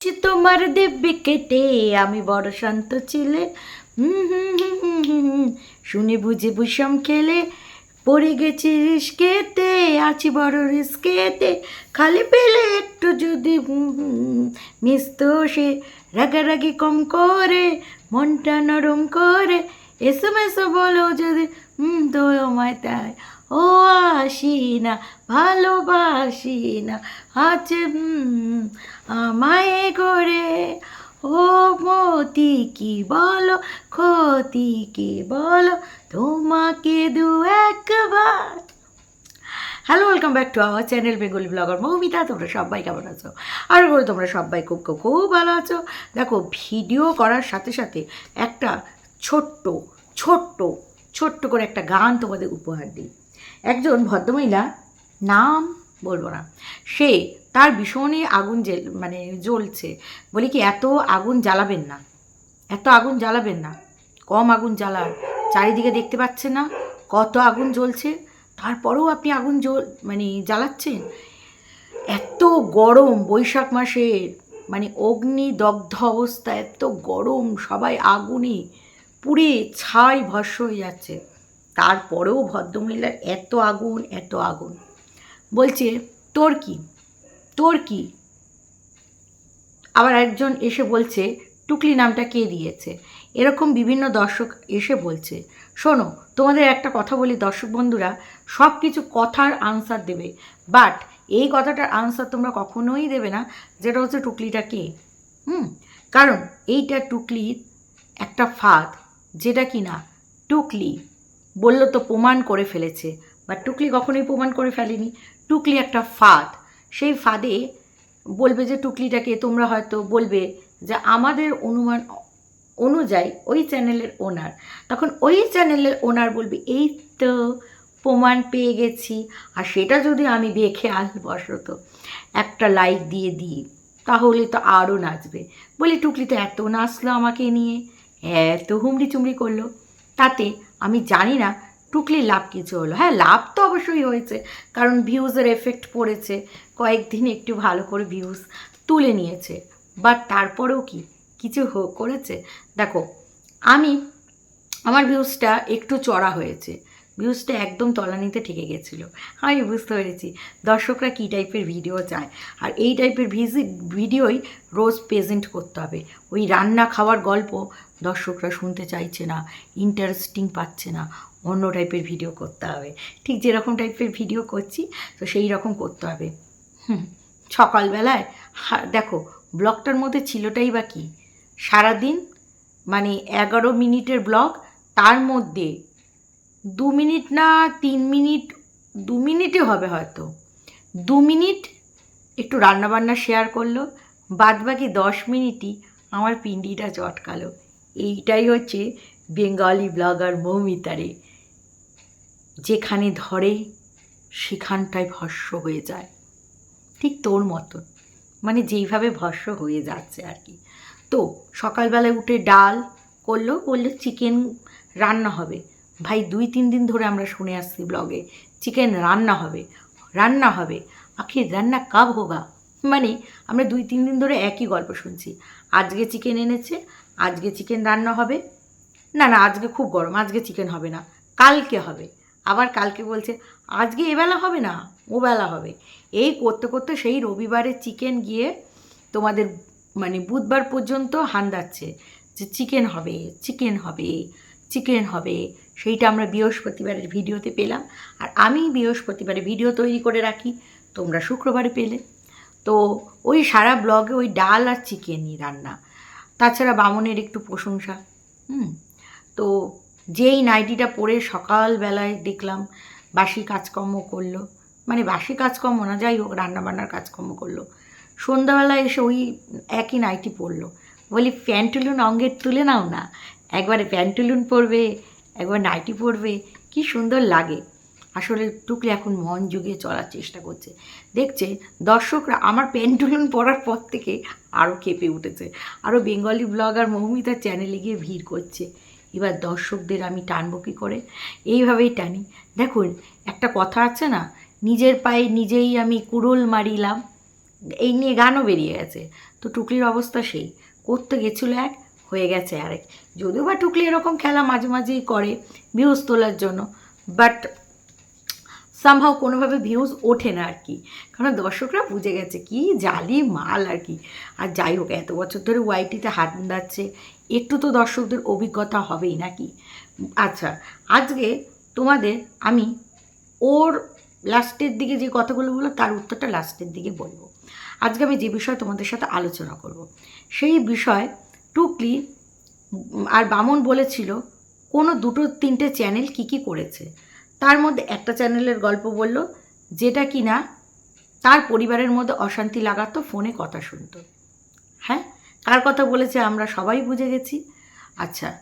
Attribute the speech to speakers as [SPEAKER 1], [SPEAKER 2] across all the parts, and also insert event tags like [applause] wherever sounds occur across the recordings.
[SPEAKER 1] যে তোমার দিব্যি কেটে। আমি বড় শান্ত ছিলে। শুনে বুঝে বুসম খেলে। পড়ে গেছি রিস্কেতে, আছি বড় রিস্কেতে। খালি পেলে একটু যদি মিসত সে রাগারাগি কম করে, মনটা নরম করে। এসো, মেসো বলো যদি, হুম, তো আমায় তাই। ও আসি না ভালোবাসি না আছে আমায় করে ও মতি কি বলো, ক্ষতি কি বলো, তোমাকে দু একবার। Hello welcome back to our channel Bengali blogger Moumita তোমরা সবাই কেমন আছো? আর বলো তোমরা সবাই খুব খুব খুব ভালো আছো। দেখো ভিডিও করার সাথে সাথে একটা ছোট্ট ছোট্ট ছোট্ট করে একটা গান তোমাদের উপহার দিই। একজন ভদ্রমহিলা নাম বলব না। সে তার ভীষণই আগুন জেল মানে জ্বলছে। বলি কি, এত আগুন জ্বালাবেন না। এত আগুন জ্বালাবেন না। কম আগুন জ্বালার চারিদিকে দেখতে পাচ্ছেন না কত আগুন জ্বলছে। তারপরেও আপনি আগুন জ্বল মানে জ্বালাচ্ছেন? এত গরম বৈশাখ মাসের মানে অগ্নি দগ্ধ অবস্থা, এত গরম, সবাই আগুনে পুড়ে ছাই ভস্য হয়ে যাচ্ছে। তারপরেও ভদ্রমহিলার এত আগুন এত আগুন। বলছে, তোর কি? তোর কি? আবার একজন এসে বলছে, টুকলি নামটা কে দিয়েছে? এরকম বিভিন্ন দর্শক এসে বলছে, শোনো, তোমাদের একটা কথা বলি দর্শক বন্ধুরা সব কিছু কথার আনসার দেবে। বাট এই কথাটার আনসার তোমরা কখনোই দেবে না, যেটা হচ্ছে টুকলিটা কে? হুম, কারণ এইটা টুকলির একটা ফাঁদ, যেটা কি না টুকলি। বলল, তো প্রমাণ করে ফেলেছে। বা টুকলি কখনোই প্রমাণ করে ফেলেনি। টুকলি একটা ফাঁদ। সেই ফাঁদে বলবে যে, টুকলিটাকে তোমরা হয়তো বলবে যে, আমাদের অনুমান অনুযায়ী ওই চ্যানেলের ওনার। তখন ওই চ্যানেলের ওনার বলবে, এই তো প্রমাণ পেয়ে গেছি, আর সেটা যদি আমি দেখে বসত একটা লাইক দিয়ে দিই, তাহলে তো আরও নাচবে। বলি টুকলি তো এত নাচলো আমাকে নিয়ে, এত হুমড়ি চুমড়ি করল। তাতে আমি জানি না, টুকলি লাভ কিছু হলো। হ্যাঁ লাভ তো অবশ্যই হয়েছে, কারণ ভিউজের এফেক্ট পড়েছে, কয়েকদিন একটু ভালো করে ভিউজ তুলে নিয়েছে। বাট তারপরেও কি? কিছু করেছে? দেখো, আমি, আমার ভিউজটা একটু চড়া হয়েছে। ভিউজটা একদম তলানিতে ঠেকে গেছিল। আমি বুঝতে পেরেছি, দর্শকরা কী টাইপের ভিডিও চায়? আর এই টাইপের ভিজি ভিডিওই রোজ প্রেজেন্ট করতে হবে। ওই রান্না খাওয়ার গল্প দর্শকরা শুনতে চাইছে না ইন্টারেস্টিং পাচ্ছে না, অন্য টাইপের ভিডিও করতে হবে। ঠিক যেরকম টাইপের ভিডিও করছি, তো সেই রকম করতে হবে। হুম, সকালবেলায় দেখো ব্লগটার মধ্যে ছিলটাই বা কী? সারাদিন মানে এগারো মিনিটের ব্লগ তার মধ্যে দু মিনিট না তিন মিনিট, দু মিনিটে হবে হয়তো। দু মিনিট একটু রান্নাবান্না শেয়ার করল বাদ বাকি দশ মিনিটই আমার পিন্ডিটা চটকালো। এইটাই হচ্ছে বেঙ্গলি ব্লগার মৌমিতারে, যেখানে ধরে সেখানটায় ভস্য হয়ে যায়। ঠিক তোর মতন। মানে যেইভাবে ভস্য হয়ে যাচ্ছে আর কি। তো সকালবেলায় উঠে ডাল করল বলল চিকেন রান্না হবে। ভাই, দুই, তিন দিন ধরে আমরা শুনে আসছি ব্লগে, চিকেন রান্না হবে রান্না হবে। আখির রান্না কাব হোগা? মানে আমরা দুই, তিন দিন ধরে একই গল্প শুনছি। আজকে চিকেন এনেছে আজকে চিকেন রান্না হবে। না না, আজকে খুব গরম, আজকে চিকেন হবে না, কালকে হবে। আবার কালকে বলছে, আজকে এবেলা হবে না ও বেলা হবে। এই করতে করতে সেই রবিবারে চিকেন গিয়ে তোমাদের মানে বুধবার পর্যন্ত হান্দাচ্ছে যে চিকেন হবে চিকেন হবে চিকেন হবে। সেইটা আমরা বৃহস্পতিবারের ভিডিওতে পেলাম। আর আমি বৃহস্পতিবারে ভিডিও তৈরি করে রাখি, তোমরা শুক্রবারে পেলে। তো ওই সারা ব্লগে ওই ডাল আর চিকেনই রান্না। তাছাড়া বামনের একটু প্রশংসা, হুম? তো যেই নাইটিটা পরে সকালবেলায় দেখলাম, বাসি কাজকর্ম করল মানে বাসি কাজকর্ম না, যাই হোক, রান্নাবান্নার কাজকর্ম করল। সন্ধ্যাবেলায় এসে ওই একই নাইটি পরলো। বলি, প্যান্টুলুন অঙ্গের তুলে নাও না, একবারে প্যান্টুলুন পরবে, একবার নাইটি পরবে, কি সুন্দর লাগে। আসলে টুকলি এখন মন যুগে চলার চেষ্টা করছে। দেখছে, দর্শকরা আমার প্যান্টুলুন পরার পর থেকে আরও কেঁপে উঠেছে। আরও বেঙ্গলি ব্লগার মৌমিতার চ্যানেলে গিয়ে ভিড় করছে। এবার দর্শকদের আমি টানবো কী করে? এইভাবেই টানি। দেখুন, একটা কথা আছে না, নিজের পায়ে নিজেই আমি কুড়োল মারিলাম, এই নিয়ে গানও বেরিয়ে গেছে। তো টুকলির অবস্থা সেই। করতে গেছিল এক, হয়ে গেছে আরেক। যদিও বা টুকলি এরকম খেলা মাঝে মাঝেই করে ভিউজ তোলার জন্য বাট সামহাও কোনোভাবে ভিউজ ওঠে না আর কি কারণ দর্শকরা বুঝে গেছে কি জালি মাল আর কি আর যাই হোক, এত বছর ধরে ওয়াইটিতে হাত দাচ্ছে একটু তো দর্শকদের অভিজ্ঞতা হবেই নাকি? আচ্ছা আজকে তোমাদের আমি ওর লাস্টের দিকে যে কথাগুলো বলল তার উত্তরটা লাস্টের দিকে বলব। আজকে আমি যে বিষয় তোমাদের সাথে আলোচনা করব, সেই বিষয় টুকলি আর বামন বলেছিল, কোনো দুটো তিনটে চ্যানেল কি কি করেছে? তার মধ্যে একটা চ্যানেলের গল্প বলল, যেটা কি না তার পরিবারের মধ্যে অশান্তি লাগাতো, ফোনে কথা শুনতো। হ্যাঁ কার কথা বলেছে আমরা সবাই বুঝে গেছি। আচ্ছা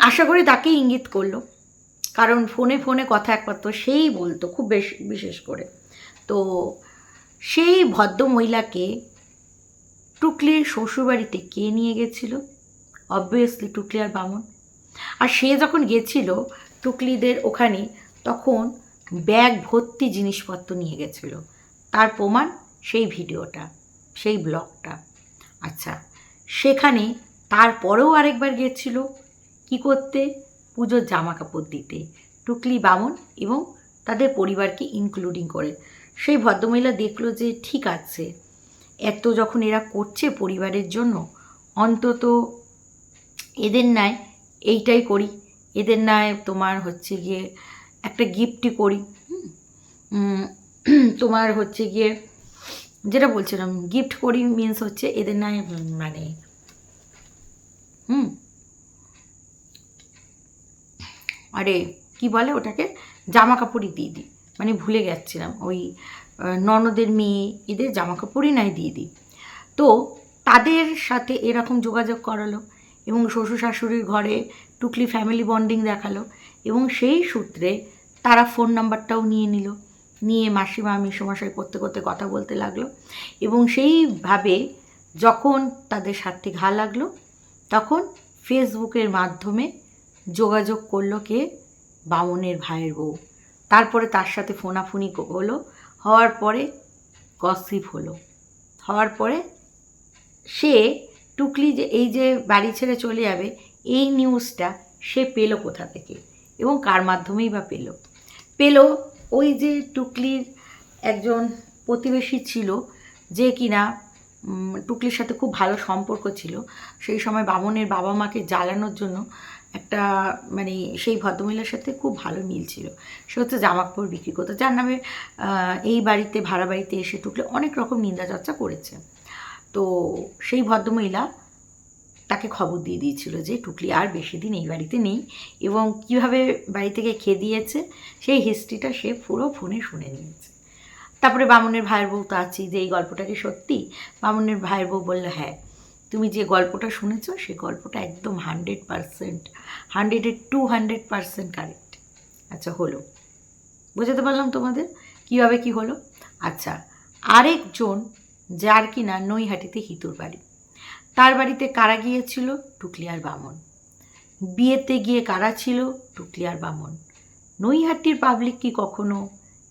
[SPEAKER 1] আশা করি তাকেই ইঙ্গিত করল। কারণ ফোনে ফোনে কথা একমাত্র সেই বলতো, খুব বেশ, বিশেষ করে। তো সেই ভদ্র মহিলাকে টুকলির শ্বশুরবাড়িতে কে নিয়ে গেছিল? অবভিয়াসলি টুকলি আর বামন। আর সে যখন গেছিল টুকলিদের ওখানে তখন ব্যাগ ভর্তি জিনিসপত্র নিয়ে গেছিল। তার প্রমাণ সেই ভিডিওটা, সেই ব্লগটা। আচ্ছা সেখানে তারপরেও আরেকবার গেছিল কি করতে? পুজোর জামা কাপড় দিতে। টুকলি বামন এবং তাদের পরিবারকে ইনক্লুডিং করে। সেই ভদ্রমহিলা দেখল যে ঠিক আছে, এত যখন এরা করছে পরিবারের জন্য, অন্তত এদের ন্যায় এইটাই করি। এদের ন্যায় তোমার হচ্ছে গিয়ে একটা গিফটই করি [clears throat] তোমার হচ্ছে গিয়ে যেটা বলছিলাম গিফট করি মিন্স হচ্ছে এদের উম, মানে হুম? আরে কি বলে ওটাকে? জামা কাপড়ই দিয়ে দিই। মানে ভুলে গেছিলাম ওই ননদের মেয়ে এদের জামা কাপড়ই নাই দিয়ে দিই। তো তাদের সাথে এরকম যোগাযোগ করালো এবং শ্বশুর শাশুড়ির ঘরে টুকলি ফ্যামিলি বন্ডিং দেখাল এবং সেই সূত্রে তারা ফোন নাম্বারটাও নিয়ে নিল। নিয়ে মাসিমা, মিশমশাই করতে করতে কথা বলতে লাগল এবং সেইভাবে যখন তাদের স্বার্থে ঘা লাগল, তখন ফেসবুকের মাধ্যমে যোগাযোগ করল কে? বামনের ভাইয়ের বউ। তারপরে তার সাথে ফোনাফুনি হলো। হওয়ার পরে গসিপ হলো। হওয়ার পরে সে টুকলি যে, এই যে বাড়ি ছেড়ে চলে যাবে এই নিউজটা সে পেল কোথা থেকে এবং কার মাধ্যমেই বা পেল? পেল ওই যে টুকলির একজন প্রতিবেশী ছিল যে কিনা টুকলির সাথে খুব ভালো সম্পর্ক ছিল। সেই সময় বামনের বাবা মাকে জ্বালানোর জন্য একটা মানে সেই ভদ্রমহিলার সাথে খুব ভালো মিল ছিল। সে হচ্ছে জামা কাপড় বিক্রি করতো, যার নামে এই বাড়িতে, ভাড়া বাড়িতে এসে টুকলে অনেক রকম নিন্দা চর্চা করেছে। তো সেই ভদ্রমহিলা তাকে খবর দিয়ে দিয়েছিল যে টুকলি আর বেশি দিন এই বাড়িতে নেই এবং কীভাবে বাড়ি থেকে খেয়ে দিয়েছে, সেই হিস্ট্রিটা সে পুরো ফোনে শুনে নিয়েছে। তারপরে বামুনের ভাইয়ের বউ তো আছেই যে এই গল্পটা কি সত্যি? বামুনের ভাইয়ের বউ বলল হ্যাঁ তুমি যে গল্পটা শুনেছো সেই গল্পটা একদম হান্ড্রেড পারসেন্ট হান্ড্রেডের টু হান্ড্রেড পারসেন্ট কারেক্ট আচ্ছা হলো। বুঝাতে পারলাম তোমাদের কীভাবে কি হলো? আচ্ছা আরেকজন যার কিনা নৈহাটিতে হিতুর বাড়ি। তার বাড়িতে কারা গিয়েছিল? টুকলিয়ার বামন। বিয়েতে গিয়ে কারা ছিল? টুকলিয়ার বামন। নৈহাটির পাবলিক কি কখনো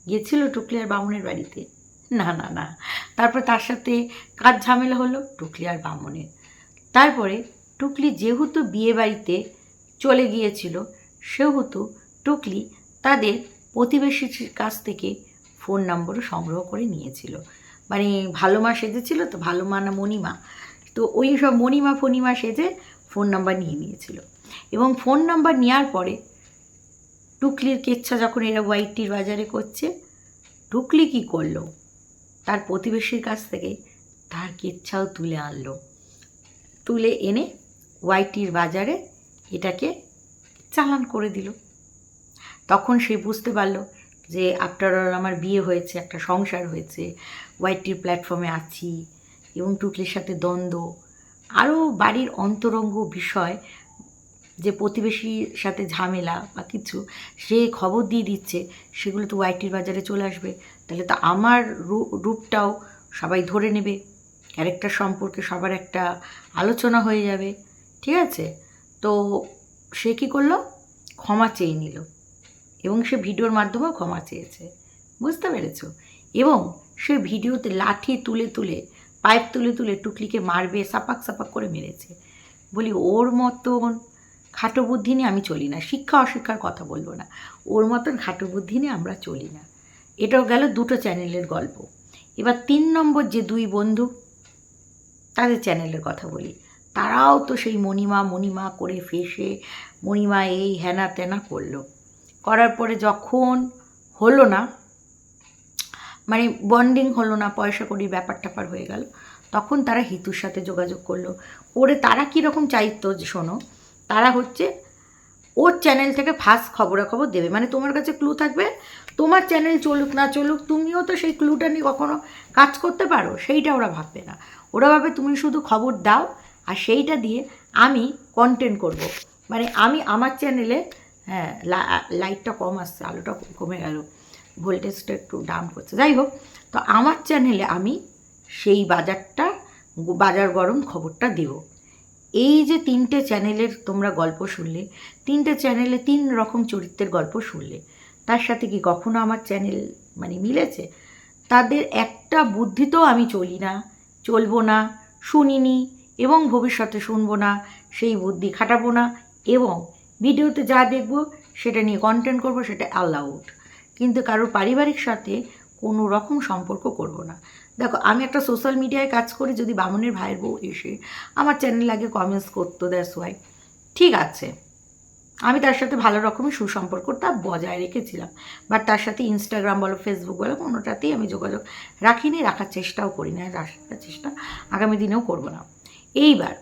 [SPEAKER 1] গেছিল টুকলিয়ার বামনের বাড়িতে? না না না। তারপর তার সাথে কার ঝামেলা হলো? টুকলিয়ার বামনের। তারপরে টুকলি যেহেতু বিয়ে বাড়িতে চলে গিয়েছিল, সেহেতু টুকলি তাদের প্রতিবেশীর কাছ থেকে ফোন নম্বরও সংগ্রহ করে নিয়েছিল। মানে ভালো মা সেজেছিল তো ভালো মা না মণিমা? তো ওই সব মণিমা ফণিমা সেজে ফোন নাম্বার নিয়ে নিয়েছিল। এবং ফোন নাম্বার নেওয়ার পরে টুকলির কেচ্ছা যখন এরা ওয়াইটির বাজারে করছে, টুকলি কি করল? তার প্রতিবেশীর কাছ থেকে তার কেচ্ছাও তুলে আনলো। তুলে এনে ওয়াইটির বাজারে এটাকে চালান করে দিল। তখন সে বুঝতে পারল যে আফটার অল আমার বিয়ে হয়েছে, একটা সংসার হয়েছে ওয়াইটির প্ল্যাটফর্মে আছি এবং টুকলির সাথে দ্বন্দ্ব। আরও বাড়ির অন্তরঙ্গ বিষয়, যে প্রতিবেশীর সাথে ঝামেলা বা কিছু, সে খবর দিয়ে দিচ্ছে, সেগুলো তো ওয়াইটির বাজারে চলে আসবে। তাহলে তো আমার রূপটাও সবাই ধরে নেবে। ক্যারেক্টার সম্পর্কে সবার একটা আলোচনা হয়ে যাবে। ঠিক আছে? তো সে কী করল? ক্ষমা চেয়ে নিল। এবং সে ভিডিওর মাধ্যমেও ক্ষমা চেয়েছে। বুঝতে পেরেছ? এবং সে ভিডিওতে লাঠি তুলে তুলে পাইপ তুলে তুলে টুকলিকে মারবে, সাপাক সাপাক করে মেরেছে। বলি, ওর মতন খাটো বুদ্ধি নিয়ে আমি চলি না। শিক্ষা অশিক্ষার কথা বলব না। ওর মতন খাটো বুদ্ধি নিয়ে আমরা চলি না। এটাও গেল দুটো চ্যানেলের গল্প। এবার তিন নম্বর যে দুই বন্ধু, তাদের চ্যানেলের কথা বলি। তারাও তো সেই মণিমা মণিমা করে ফেসে, মণিমা এই হেনা তেনা করল। করার পরে যখন হলো না মানে বন্ডিং হলো না, পয়সা কড়ির ব্যাপার ট্যাপার হয়ে গেল। তখন তারা হিতুর সাথে যোগাযোগ করল। করে তারা কীরকম চাইতো শোনো, তারা হচ্ছে ওর চ্যানেল থেকে ফার্স্ট খবরাখবর দেবে। মানে তোমার কাছে ক্লু থাকবে, তোমার চ্যানেল চলুক না চলুক, তুমিও তো সেই ক্লুটা নিয়ে কখনো কাজ করতে পারো, সেইটা ওরা ভাববে না। ওরা ভাবে তুমি শুধু খবর দাও, আর সেইটা দিয়ে আমি কন্টেন্ট করব। মানে আমি আমার চ্যানেলে হ্যাঁ লাইটটা কম আসছে, আলোটা কমে গেল। ভোল্টেজটা একটু ডাউন করছে। যাই হোক তো আমার চ্যানেলে আমি সেই বাজারটা, বাজার গরম খবরটা দেবো। এই যে তিনটে চ্যানেলের তোমরা গল্প শুনলে, তিনটে চ্যানেলে তিন রকম চরিত্রের গল্প শুনলে, তার সাথে কি কখনো আমার চ্যানেল মানে মিলেছে? তাদের একটা বুদ্ধিতেও আমি চলি না, চলবো না, শুনিনি এবং ভবিষ্যতে শুনব না, সেই বুদ্ধি খাটাবো না এবং ভিডিওতে যা দেখব সেটা নিয়ে কন্টেন্ট করব, সেটা অ্যালাউড কিন্তু কারোর পারিবারিক সাথে কোনো রকম সম্পর্ক করব না। দেখো, আমি একটা সোশ্যাল মিডিয়ায় কাজ করি, যদি বামনের ভাইয়ের বউ এসে আমার চ্যানেল আগে কমেন্টস করতো দ্যাটস ওয়াই ঠিক আছে, আমি তার সাথে ভালো রকমের সুসম্পর্কটা বজায় রেখেছিলাম। বাট তার সাথে ইনস্টাগ্রাম বলো ফেসবুক বলো, কোনোটাতেই আমি যোগাযোগ রাখিনি, রাখার চেষ্টাও করি না রাখার চেষ্টা আগামী দিনেও করব না। এইবার,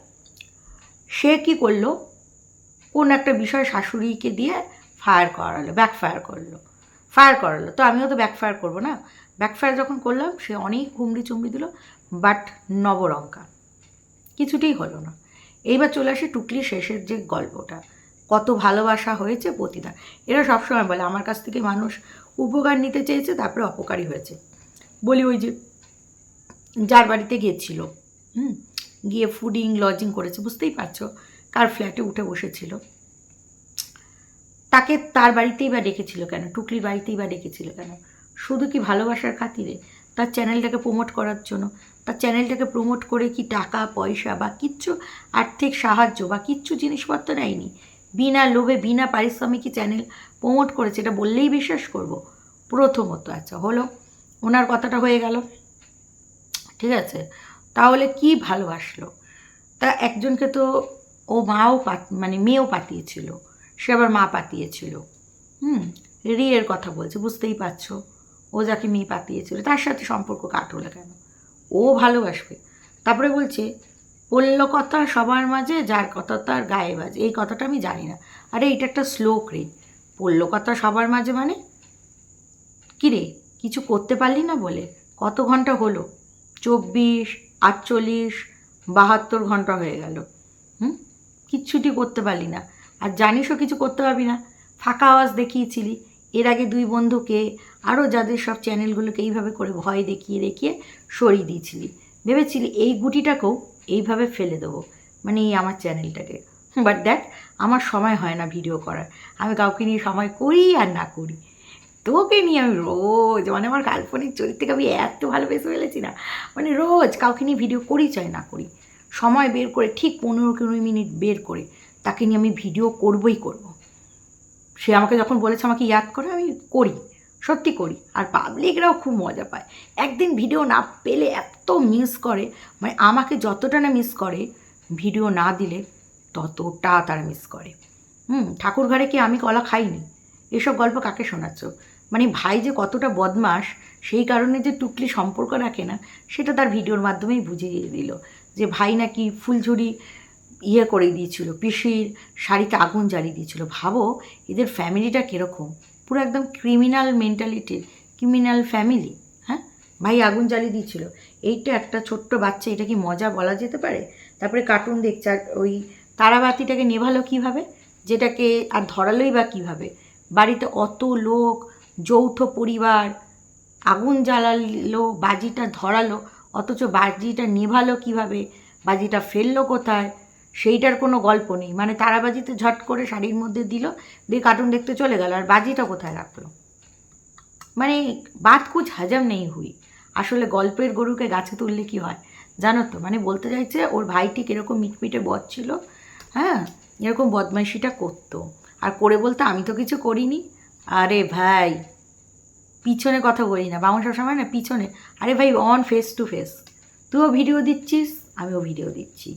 [SPEAKER 1] সে কি করল? কোন একটা বিষয় শাশুড়িকে দিয়ে ফায়ার করালো ব্যাক ফায়ার করল। ফায়ার করালো। তো আমিও তো ব্যাক ফায়ার করব না? ব্যাক ফায়ার যখন করলাম, সে অনেক হুমড়ি চুমড়ি দিল বাট নবরঙ্কা কিছুতেই হলো না। এইবার চলে আসে টুকলি শেষের যে গল্পটা। কত ভালোবাসা হয়েছে প্রতিদান এরা সবসময় বলে, আমার কাছ থেকে মানুষ উপকার নিতে চেয়েছে, তারপরে অপকারী হয়েছে। বলি ওই যে, যার বাড়িতে গিয়েছিল, হুম, গিয়ে ফুডিং লজিং করেছে, বুঝতেই পারছ, কার ফ্ল্যাটে উঠে বসেছিল। তাকে তার বাড়িতেই বা ডেকেছিল কেন? টুকলির বাড়িতেই বা ডেকেছিল কেন? শুধু কি ভালোবাসার খাতিরে? তার চ্যানেলটাকে প্রমোট করার জন্য? তার চ্যানেলটাকে প্রমোট করে কি টাকা, পয়সা বা কিচ্ছু আর্থিক সাহায্য বা কিচ্ছু জিনিসপত্র নেয়নি? বিনা লোভে, বিনা পারিশ্রমিকই চ্যানেল প্রমোট করেছে, এটা বললেই বিশ্বাস করব। প্রথমত আচ্ছা হলো ওনার কথাটা হয়ে গেল। ঠিক আছে? তাহলে কি ভালোবাসলো? তা একজনকে তো ও মাও পাত মানে মেয়েও পাতিয়েছিল। সে আবার মা পাতিয়েছিল। হুম, রিয়ের কথা বলছে, বুঝতেই পারছ। ও যাকে মেয়ে পাতিয়েছিল, তার সাথে সম্পর্ক কাটলো কেন? ও ভালোবাসবে। তারপরে বলছে পল্ল কথা সবার মাঝে, যার কথা তার গায়ে বাজে। এই কথাটা আমি জানি না। আরে, এটা একটা শ্লোক রে। পল্ল কথা সবার মাঝে মানে? কিরে কিছু করতে পারলি না বলে? কত ঘণ্টা হলো? চব্বিশ, আটচল্লিশ, বাহাত্তর ঘণ্টা হয়ে গেল। হুম, কিচ্ছুটি করতে পারলি না। আর জানিসও কিছু করতে পারবি না। ফাঁকা আওয়াজ দেখিয়েছিলি। এর আগে দুই বন্ধুকে আরও যাদের সব চ্যানেলগুলোকে এইভাবে করে ভয় দেখিয়ে দেখিয়ে সরিয়ে দিয়েছিলি। ভেবেছিলি এই গুটিটাকেও এইভাবে ফেলে দেবো মানে এই আমার চ্যানেলটাকে। বাট দেখ, আমার সময় হয় না ভিডিও করার। আমি কাউকে নিয়ে সময় করি আর না করি। তোকে নিয়ে আমি রোজ মানে আমার কাল্পনিক চরিত্রকে আমি এত ভালোবেসে ফেলেছি না মানে রোজ কাউকে নিয়ে ভিডিও করি চাই না করি। সময় বের করে ঠিক পনেরো কুড়ি মিনিট বের করে তাকে নিয়ে আমি ভিডিও করবই করব। সে আমাকে যখন বলেছে আমাকে ইয়াদ করে, আমি করি, সত্যি করি। আর পাবলিকরাও খুব মজা পায়। একদিন ভিডিও না পেলে এত মিস করে মানে আমাকে যতটা না মিস করে ভিডিও না দিলে ততটা তারা মিস করে। হুম, ঠাকুর ঘরে কি আমি কলা খাইনি? এসব গল্প কাকে শোনাচ্ছ? মানে ভাই যে কতটা বদমাস সেই কারণে যে টুকলি সম্পর্ক রাখে না, সেটা তার ভিডিওর মাধ্যমেই বুঝিয়ে দিল যে ভাই নাকি ফুলঝুরি ইয়ে করে দিয়েছিল, পিসির শাড়িতে আগুন জ্বালিয়ে দিয়েছিল। ভাবো, এদের ফ্যামিলিটা কীরকম? পুরো একদম ক্রিমিনাল মেন্টালিটির ক্রিমিনাল ফ্যামিলি হ্যাঁ? ভাই আগুন জ্বালিয়ে দিয়েছিল। এইটা একটা ছোট্ট বাচ্চা, এটা কি মজা বলা যেতে পারে? তারপরে কার্টুন দেখছে, আর ওই তারাবাতিটাকে নেভালো কীভাবে? যেটাকে আর ধরালোই বা কীভাবে? বাড়িতে অত লোক, যৌথ পরিবার, আগুন জ্বালালো, বাজিটা ধরালো, অথচ বাজিটা নেভালো কীভাবে? বাজিটা ফেলল কোথায়? সেইটার কোনো গল্প নেই। মানে তারাবাজিতে ঝট করে শাড়ির মধ্যে দিল, দিয়ে কার্টুন দেখতে চলে গেল, আর বাজিটা কোথায় রাখল? মানে বাত কুছ হাজম নেই হুই। আসলে গল্পের গরুকে গাছে তুললে কি হয় জানো তো? মানে বলতে চাইছে, ওর ভাইটি কীরকম মিটমিটে বদ ছিল হ্যাঁ? এরকম বদমাইশিটা করতো। আর করে বলতে আমি তো কিছু করিনি। আরে ভাই, পিছনে কথা বলি না। বাংলা সবসময় না পিছনে। আরে ভাই অন ফেস টু ফেস তুইও ভিডিও দিচ্ছিস, আমিও ভিডিও দিচ্ছি।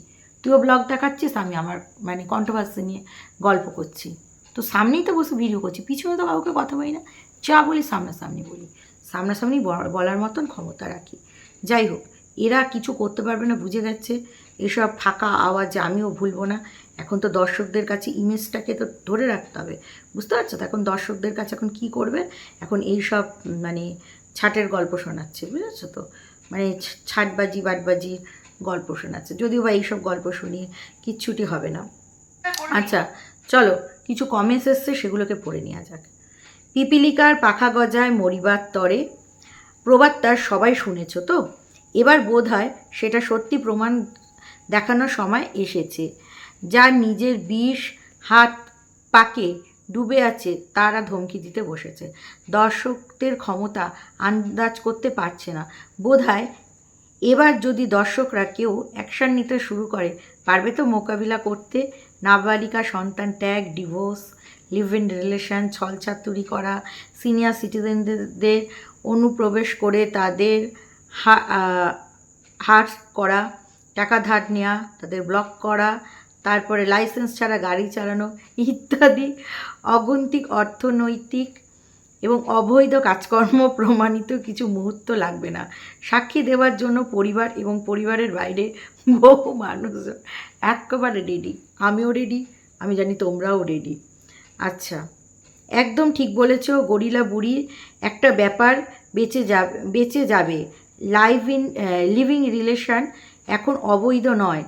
[SPEAKER 1] তুইও ব্লগ দেখাচ্ছিস, আমি আমার মানে কন্ট্রোভার্সি নিয়ে গল্প করছি। তো সামনেই তো বসে ভিডিও করছি, পিছনে তো কাউকে কথা বলি না। যা বলি সামনাসামনি বলি। সামনাসামনি বলার মতন ক্ষমতা রাখি। যাই হোক, এরা কিছু করতে পারবে না, বুঝে গেছে। এসব ফাঁকা আওয়াজ আমিও ভুলবো না। এখন তো দর্শকদের কাছে ইমেজটাকে তো ধরে রাখতে হবে। বুঝতে পারছ তো এখন দর্শকদের কাছে এখন কি করবে? এখন এই সব মানে ছাটের গল্প শোনাচ্ছে, বুঝেছ তো? মানে ছাটবাজি, বাটবাজি গল্প শোনাচ্ছে। যদিও বা এইসব গল্প শুনিয়ে কিচ্ছুটি হবে না। আচ্ছা চলো কিছু কমেন্টস এসছে সেগুলোকে পড়ে নেওয়া যাক। পিপিলিকার পাখা গজায় মরিবার তরে প্রবাদ তার সবাই শুনেছো তো? এবার বোধ হয় সেটা সত্যি প্রমাণ দেখানোর সময় এসেছে। যার নিজের বিষ হাত পাকে ডুবে আছে তারা ধমকি দিতে বসেছে। দর্শকদের ক্ষমতা আন্দাজ করতে পারছে না। বোধ হয় এবার যদি দর্শকরা কেউ অ্যাকশান নিতে শুরু করে, পারবে তো মোকাবিলা করতে। নাবালিকা সন্তান ত্যাগ ডিভোর্স, লিভ ইন রিলেশন ছলচাতুরি করা, সিনিয়র সিটিজেনদের অনুপ্রবেশ করে তাদের হার করা, টাকা ধার নেওয়া তাদের ব্লক করা, তারপরে লাইসেন্স ছাড়া গাড়ি চালানো ইত্যাদি। অগন্তিক অর্থনৈতিক এবং অবৈধ কাজকর্ম [laughs] প্রমাণিত কিছু মুহূর্ত লাগবে না। সাক্ষী দেওয়ার জন্য পরিবার এবং পরিবারের বাইরে বহু মানুষজন একেবারে রেডি আমিও রেডি আমি জানি তোমরাও রেডি আচ্ছা একদম ঠিক বলেছ, গরিলা বুড়ির একটা ব্যাপার বেঁচে যাবে বেঁচে যাবে। লাইভ ইন লিভিং রিলেশন এখন অবৈধ নয়।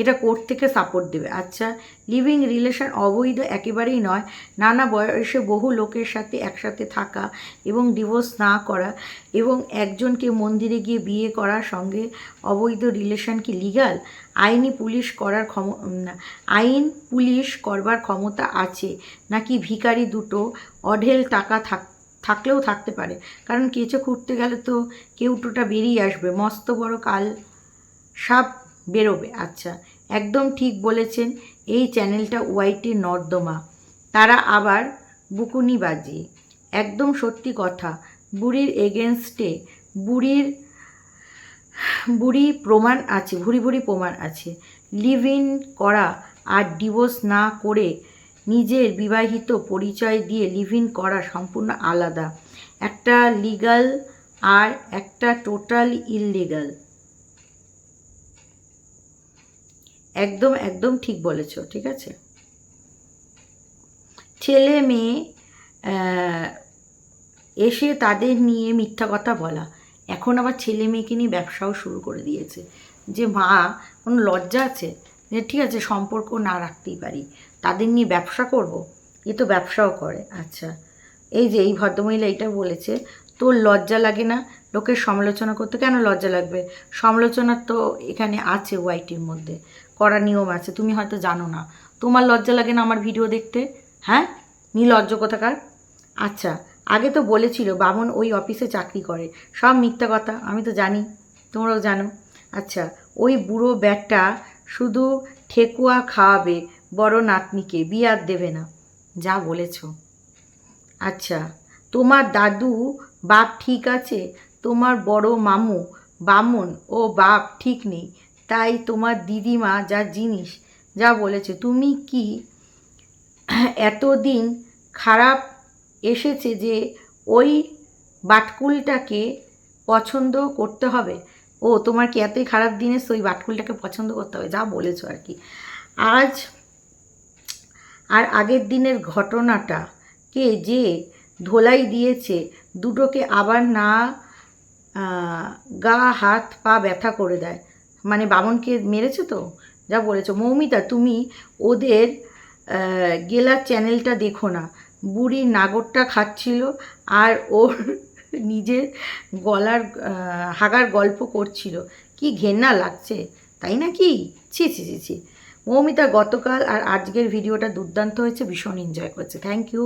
[SPEAKER 1] এটা কোর্ট থেকে সাপোর্ট দেবে। আচ্ছা লিভিং রিলেশন অবৈধ একেবারেই নয়। নানা বয়সে বহু লোকের সাথে একসাথে থাকা এবং ডিভোর্স না করা এবং একজনকে মন্দিরে গিয়ে বিয়ে করার সঙ্গে অবৈধ রিলেশন কি লিগাল আইনি পুলিশ করার ক্ষম আইন পুলিশ করবার ক্ষমতা আছে নাকি ভিখারি দুটো অঢেল টাকা থাক থাকলেও থাকতে পারে? কারণ কেঁচো খুঁড়তে গেলে তো কেউটোটা বেরিয়ে আসবে। মস্ত বড় কাল সাপ বেরোবে। আচ্ছা একদম ঠিক বলেছেন এই চ্যানেলটা ওয়াইটি নর্দমা। তারা আবার বুকুনি বাজি একদম সত্যি কথা, বুড়ির এগেনস্টে বুড়ির, বুড়ি প্রমাণ আছে ভুড়ি ভুড়ি প্রমাণ আছে। লিভ ইন করা আর ডিভোর্স না করে নিজের বিবাহিত পরিচয় দিয়ে লিভ ইন করা সম্পূর্ণ আলাদা। একটা লিগাল আর একটা টোটাল ইললিগাল একদম একদম ঠিক বলেছ, ঠিক আছে? ছেলে মেয়ে এসে তাদের নিয়ে মিথ্যা কথা বলা। এখন আবার ছেলে মেয়েকে নিয়ে ব্যবসাও শুরু করে দিয়েছে। যে মা, কোনো লজ্জা আছে? যে ঠিক আছে, সম্পর্ক না রাখতেই পারি। তাদের নিয়ে ব্যবসা করব? এ তো ব্যবসাও করে। আচ্ছা এই যে এই ভদ্রমহিলা এটা বলেছে, তোর লজ্জা লাগে না? লোকের সমালোচনা করতে কেন লজ্জা লাগবে? সমালোচনা তো এখানে আছে ওয়াইটির মধ্যে। করা নিয়ম আছে, তুমি হয়তো জানো না। তোমার লজ্জা লাগে না আমার ভিডিও দেখতে? হ্যাঁ? নির্লজ্জ কোথাকার? আচ্ছা আগে তো বলেছিল বামন ওই অফিসে চাকরি করে। সব মিথ্যা কথা, আমি তো জানি, তোমরাও জানো। আচ্ছা ওই বুড়ো ব্যাটটা শুধু ঠেকুয়া খাওয়াবে, বড় নাতনিকে বিয়ার দেবে না। যা বলেছ। আচ্ছা তোমার দাদু বাপ ঠিক আছে? তোমার বড় মামু, বামন ও বাপ ঠিক নেই। তাই তোমার দিদিমা যা জিনিস, যা বলেছে, তুমি কি এতদিন খারাপ এসেছে যে ওই বাটকুলটাকে পছন্দ করতে হবে? ও, তোমার কি এতই খারাপ দিন এসে ওই বাটকুলটাকে পছন্দ করতে হবে? যা বলেছ আর কি। আজ আর আগের দিনের ঘটনাটা কে যে ধোলাই দিয়েছে, দুটোকে আবার না গা, হাত, পা ব্যথা করে দেয়। মানে বামনকে মেরেছে তো? যা বলেছ। মৌমিতা, তুমি ওদের গেলার চ্যানেলটা দেখো না। বুড়ি নাগরটা খাচ্ছিল আর ওর [laughs] নিজের গলার হাগার গল্প করছিল। কি ঘেন্না লাগছে, তাই না কি? ছি ছি ছি ছি। মৌমিতা, গতকাল আর আজকের ভিডিওটা দুর্দান্ত হয়েছে, ভীষণ এনজয় করছে। থ্যাংক ইউ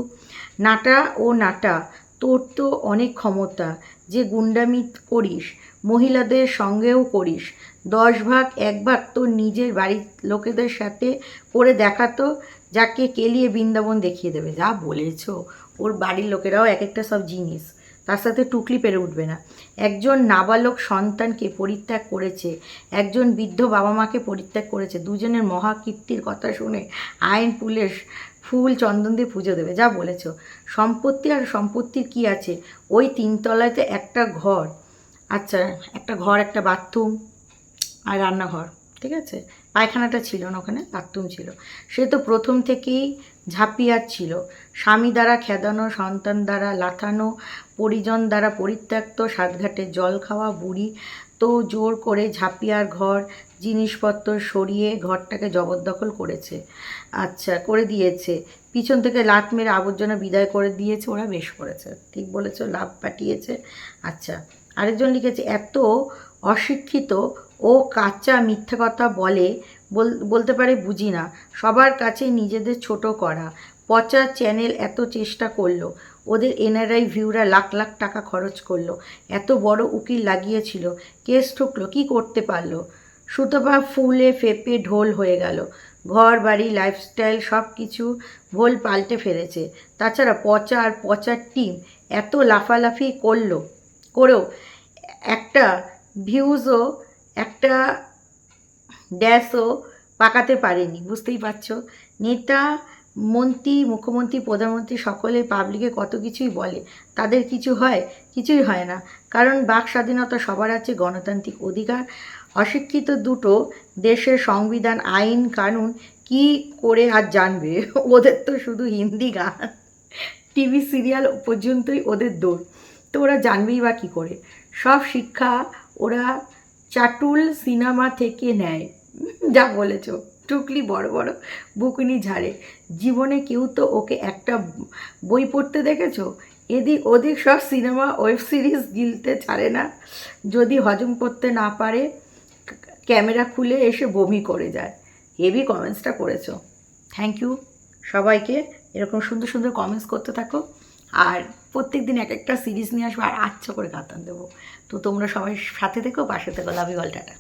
[SPEAKER 1] নাটা ও নাটা, তোর তো অনেক ক্ষমতা। যে গুন্ডামি করিস, মহিলাদের সঙ্গেও করিস দশ ভাগ, এক ভাগ তোর নিজের বাড়ির লোকেদের সাথে করে দেখাতো, যাকে কেলিয়ে বৃন্দাবন দেখিয়ে দেবে। যা বলেছ, ওর বাড়ির লোকেরাও এক একটা সব জিনিস। তার সাথে টুকলি পেরে উঠবে না। একজন নাবালক সন্তানকে পরিত্যাগ করেছে, একজন বৃদ্ধ বাবা মাকে পরিত্যাগ করেছে, দুজনের মহাকীর্তির কথা শুনে আইন পুলিশ ফুল চন্দন দিয়ে পুজো দেবে। যা বলেছ, সম্পত্তি আর সম্পত্তির কি আছে? ওই তিনতলাতে একটা ঘর। আচ্ছা একটা ঘর, একটা বাথরুম। আর রান্নাঘর, ঠিক আছে? পায়খানাটা ছিল না ওখানে বাথরুম ছিল। সে তো প্রথম থেকেই ঝাঁপিয়ার ছিল। স্বামী দ্বারা খেদানো, সন্তান দ্বারা লাথানো, পরিজন দ্বারা পরিত্যক্ত, সাতঘাটে জল খাওয়া, বুড়ি তো জোর করে ঝাঁপিয়ার ঘর, জিনিসপত্র সরিয়ে ঘরটাকে জবরদখল করেছে। আচ্ছা করে দিয়েছে। পিছন থেকে লাত মেরে আবর্জনা বিদায় করে দিয়েছে, ওরা বেশ করেছে। ঠিক বলেছ, লাভ পাঠিয়েছে। আচ্ছা আরেকজন লিখেছে, এত অশিক্ষিত ও কাঁচা মিথ্যে কথা বলে, বল- বলতে পারে বুঝি না। সবার কাছে নিজেদের ছোট করা। পচা চ্যানেল এত চেষ্টা করল। ওদের এনআরআই ভিউরা লাখ লাখ টাকা খরচ করল। এত বড় উকিল লাগিয়েছিল। কেস ঠুকলো, কি করতে পারল? সুতপা ফুলে ফেপে ঢোল হয়ে গেল। ঘর, বাড়ি লাইফস্টাইল সব কিছু ভোল পাল্টে ফেলেছে। তাছাড়া পচা আর পচার টিম এত লাফালাফি করল, করেও একটা ভিউজও একটা ড্যাশও পাকাতে পারেনি, বুঝতেই পারছ? নেতা, মন্ত্রী, মুখ্যমন্ত্রী, প্রধানমন্ত্রী সকলে পাবলিকে কত কিছুই বলে, তাদের কিছু হয়, কিছুই হয় না। কারণ বাক স্বাধীনতা সবার আছে, গণতান্ত্রিক অধিকার। অশিক্ষিত দুটো দেশের সংবিধান, আইন, কানুন, কি করে আর জানবে? ওদের তো শুধু হিন্দি গান, টিভি সিরিয়াল পর্যন্তই ওদের দৌড়। তো ওরা জানবেই বা কী করে? সব শিক্ষা ওরা চাটুল সিনেমা থেকে নেয়। যা বলেছ। টুকলি বড় বড় বুকুনি ঝাড়ে। জীবনে কেউ তো ওকে একটা বই পড়তে দেখেছ? এদিক ওদিক সব সিনেমা ওয়েব সিরিজ গিলতে ছাড়ে না। যদি হজম করতে না পারে, ক্যামেরা খুলে এসে বমি করে যায়। হেভি কমেন্টসটা করেছ। থ্যাংক ইউ সবাইকে এরকম সুন্দর সুন্দর কমেন্টস করতে থাকো। আর প্রত্যেক দিন এক একটা সিরিজ নিয়ে আসব আর আচ্ছা করে কাতান দেবো। তো তোমরা সবাই সাথে থেকো, পাশে থেকো লাভ ইউ অল টাটা।